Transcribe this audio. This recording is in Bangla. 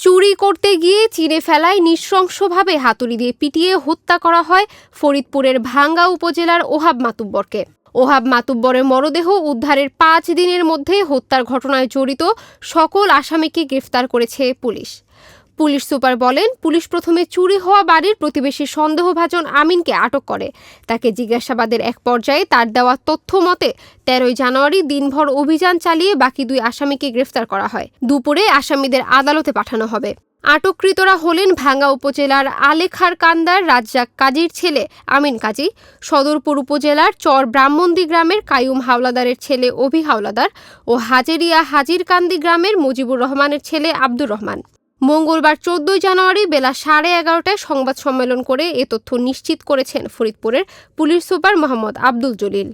চুরি করতে গিয়ে চিড়ে ফেলায় নৃশংসভাবে হাতুড়ি দিয়ে পিটিয়ে হত্যা করা হয় ফরিদপুরের ভাঙ্গা উপজেলার ওহাব মাতুব্বরকে। ওহাব মাতুব্বরের মরদেহ উদ্ধারের পাঁচ দিনের মধ্যে হত্যার ঘটনায় জড়িত সকল আসামিকে গ্রেফতার করেছে পুলিশ। পুলিশ সুপার বলেন, পুলিশ প্রথমে চুরি হওয়া বাড়ির প্রতিবেশী সন্দেহভাজন আমিনকে আটক করে। তাকে জিজ্ঞাসাবাদের এক পর্যায়ে তার দেওয়া তথ্য মতে, তেরোই জানুয়ারি দিনভর অভিযান চালিয়ে বাকি দুই আসামিকে গ্রেফতার করা হয়। দুপুরে আসামিদের আদালতে পাঠানো হবে। আটককৃতরা হলেন ভাঙ্গা উপজেলার আলেখার কান্দার, রাজ্জাক কাজীর ছেলে আমিন কাজী, সদরপুর উপজেলার চর ব্রাহ্মণদী গ্রামের কায়ুম হাওলাদারের ছেলে অভি হাওলাদার ও হাজেরিয়া হাজিরকান্দি গ্রামের মুজিবুর রহমানের ছেলে আব্দুর রহমান। মঙ্গলবার চোদ্দই জানুয়ারি বেলা সাড়ে এগারোটায় সংবাদ সম্মেলন করে এ তথ্য নিশ্চিত করেছেন ফরিদপুরের পুলিশ সুপার মোহাম্মদ আব্দুল জলিল।